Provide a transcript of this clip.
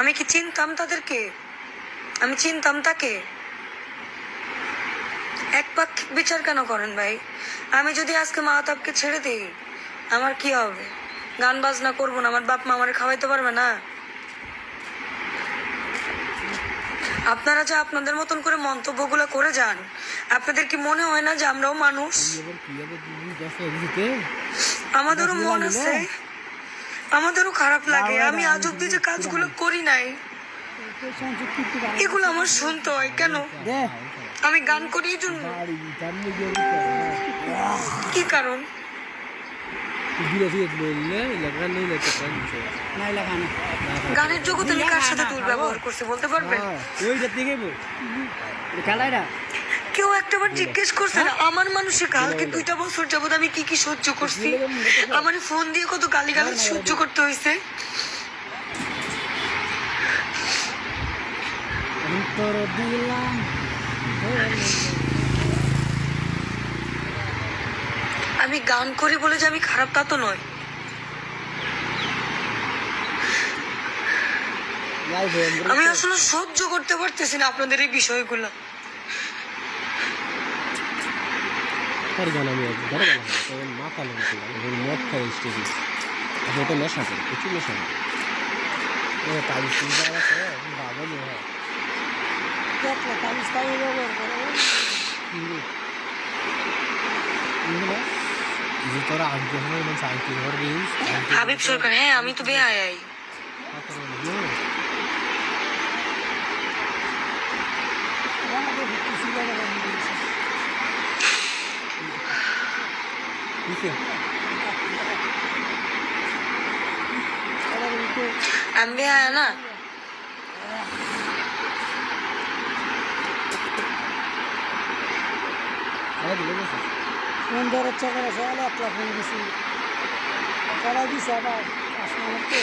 আমি কি চিনতাম তাদেরকে? আমি চিনতাম তাকে? এক পাক্ষিক বিচার কেন করেন ভাই? আমি যদি আজকে মাহতাবকে ছেড়ে দিই আমার কি হবে? গান বাজনা করব না আমার বাপ মা আমার খাওয়াইতে পারবে না? আপনারা যে আপনাদের মতন করে মন্তব্যগুলো করে যান আপনাদের কি মনে হয় না যে আমরাও মানুষ? আমাদেরও মন আছে। আমাদেরও খারাপ লাগে। আমি আজ অব্দি যে কাজগুলো করি নাই এগুলো আমার শুনতে হয়। কেন? আমি গান করি এই জন্য। কি কারণ? গানের জগতে আমি কার সাথে দুর্ব্যবহার করছে বলতে পারবেন? ওইটা দেখে কালাইরা কেউ একটাবার জিজ্ঞেস করছে না আমার মানুষের কালকে দুইটা বছর যাবত আমি কি কি সহ্য করছি? আমার ফোন দিয়ে কত গালি গালাজ সহ্য করতে হয়েছে? আমি গান করি বলে যে আমি খারাপ তা তো নয়। আমি আসলে সহ্য করতে পারতেছি না আপনাদের এই বিষয়গুলো। তার গান আমি গান হবে তখন মাথা লোক এখন মদ খাই স্টেজে এখন তো নেশা করে, প্রচুর নেশা করে। তাবিজ হয়। মানে সাইকেল ঘর গিয়েছিস হাবিব সরকার হ্যাঁ আমি তো বেআই আমি বেআই না ফোন ধরার চক্কর আছে আলে একটা ফোন দিছি করা দিছে আবার আসমানের তো